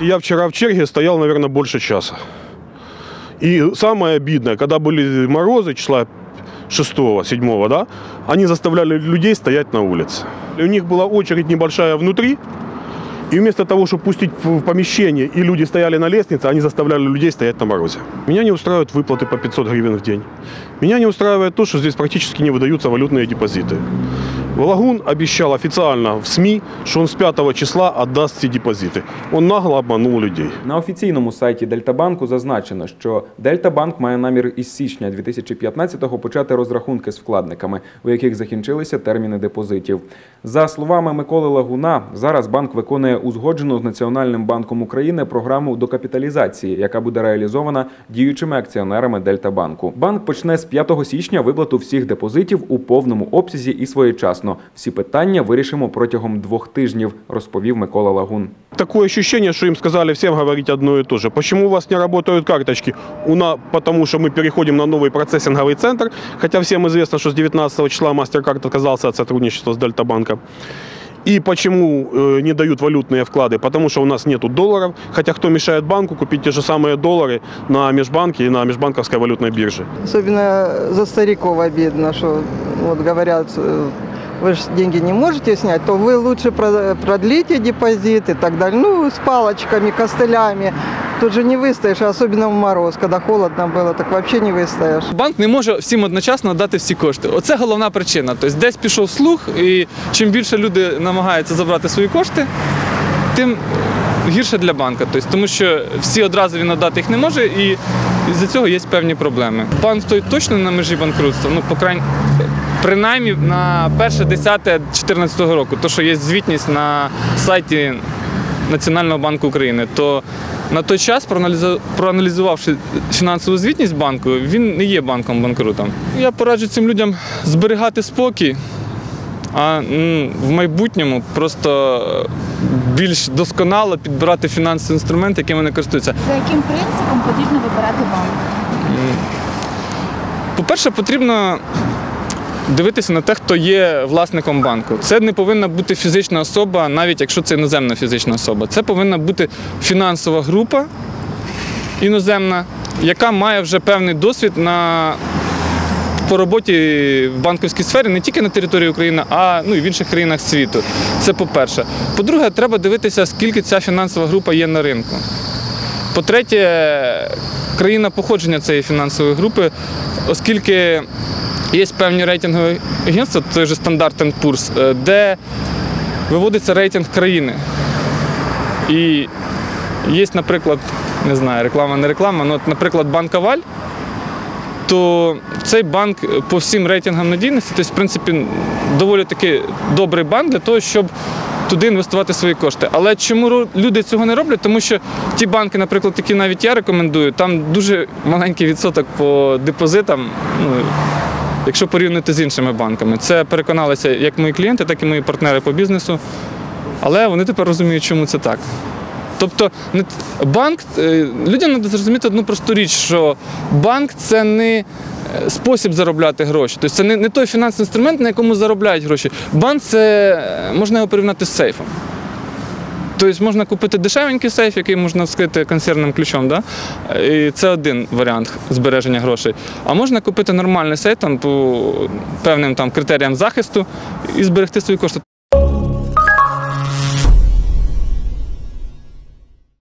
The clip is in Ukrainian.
Я вчера в черге стоял, наверное, больше часа. И самое обидное, когда были морозы числа 6, 7, да, они заставляли людей стоять на улице. И у них была очередь небольшая внутри, и вместо того, чтобы пустить в помещение, и люди стояли на лестнице, они заставляли людей стоять на морозе. Меня не устраивают выплаты по 500 гривен в день. Меня не устраивает то, что здесь практически не выдаются валютные депозиты. Валагун обещал официально в СМИ, что он с 5 числа отдаст все депозиты. Он нагло обманул людей. На офіційному сайті Дельтабанку зазначено, що Дельтабанк має намір із січня 2015-го почати розрахунки з вкладниками, у яких закінчилися терміни депозитів. За словами Миколи Лагуна, зараз банк виконує узгоджену з Національним банком України програму докапіталізації, яка буде реалізована діючими акціонерами Дельтабанку. Банк почне з 5 січня виплату всіх депозитів у повному обсязі і своєчасно Всі питання вирішимо протягом двох тижнів, розповів Микола Лагун. Такое ощущение, что им сказали всем говорить одно и то же. Почему у вас не работают карточки? У нас, потому что мы переходим на новый процессинговый центр, хотя всем известно, что с 19 числа MasterCard отказался от сотрудничества с Дельтабанком. И почему э, не дают валютные вклады? Потому что у нас нету долларов, хотя кто мешает банку купить те же самые доллары на межбанке и на межбанковской валютной бирже? Особенно за стариков обидно, что вот говорят, э, вы же деньги не можете снять, то вы лучше про- продлите депозит и так далее. Ну, с палочками, костылями. Тут же не выстоишь, особенно в мороз, когда холодно было, так вообще не выстоишь. Банк не може всім одночасно дати всі кошти. Оце головна причина. Тобто десь пішов слух, і чим більше люди намагаються забрати свої кошти, тим гірше для банка. Тобто, тому що всі одразу він надати їх не може, і з-за цього є певні проблеми. Банк той точно на межі банкрутства. Ну, по крайній принаймні на перше 10 2014 року, то що є звітність на сайті Національного банку України, то на той час, проаналізу- проаналізувавши фінансову звітність банку, він не є банком банкрутом. Я пораджу цим людям зберігати спокій, а в майбутньому просто більш досконало підбирати фінансові інструменти, якими вони користуються. За яким принципом потрібно вибирати банк? По-перше, потрібно дивитися на те, хто є власником банку. Це не повинна бути фізична особа, навіть якщо це іноземна фізична особа. Це повинна бути фінансова група іноземна, яка має вже певний досвід на по роботі в банківській сфері не тільки на території України, а ну і в інших країнах світу. Це по-перше. По-друге, треба дивитися, скільки ця фінансова група є на ринку. По-третє, країна походження цієї фінансової групи, оскільки є певні рейтингові агентства, той же Standard Poor's, е, де виводиться рейтинг країни. І є, наприклад, не знаю, реклама, не реклама, ну, от, наприклад, банк Аваль, то цей банк по всім рейтингам надійності, тобто, в принципі, доволі таки добрий банк для того, щоб туди інвестувати свої кошти. Але чому люди цього не роблять? Тому що ті банки, наприклад, які навіть я рекомендую, там дуже маленький відсоток по депозитам. Ну, Якщо порівняти з іншими банками, це переконалися як мої клієнти, так і мої партнери по бізнесу. Але вони тепер розуміють, чому це так. Тобто банк, е, людям треба зрозуміти одну просту річ, що банк це не е, спосіб заробляти гроші. Тобто це не, той фінансовий інструмент, на якому заробляють гроші. Банк це е, можна його порівняти з сейфом. Тобто можна купити дешевенький сейф, який можна вскрити консервним ключом. Да? І це один варіант збереження грошей. А можна купити нормальний сейф там, по певним там, критеріям захисту і зберегти свої кошти.